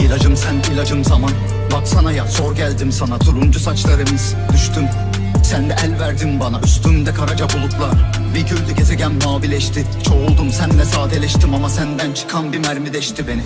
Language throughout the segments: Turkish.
İlacım sen ilacım zaman. Baksana ya sor geldim sana. Turuncu saçlarımız düştüm. Sen de el verdin bana Üstümde karaca bulutlar. Bir güldü gezegen mavileşti. Çoğuldum senle sadeleştim Ama senden çıkan bir mermi deşti beni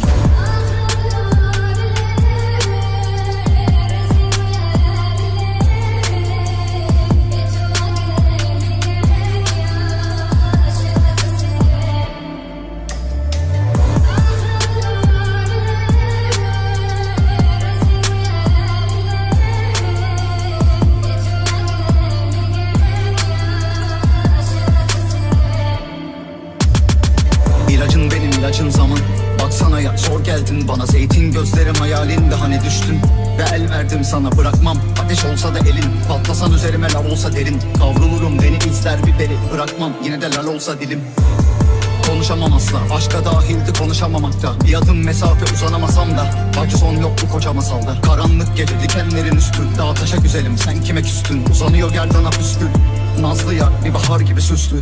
İlacın benim ilacın zaman. Baksana ya sor geldin bana. Zeytin gözlerim hayalinde hani düştün. Ve el verdim sana bırakmam. Ateş olsa da elin Patlasan üzerime lav olsa derin. Kavrulurum beni izler bir beri Bırakmam. Yine de lal olsa dilim. Konuşamam asla Aşka dahildi konuşamamakta Bir adım mesafe uzanamasam da. Acı son yok bu koca masalda. Karanlık gece dikenlerin üstü. Dağ taşa güzelim sen kime küstün? Uzanıyor gerdana püskül. Nazlı ya bir bahar gibi süslü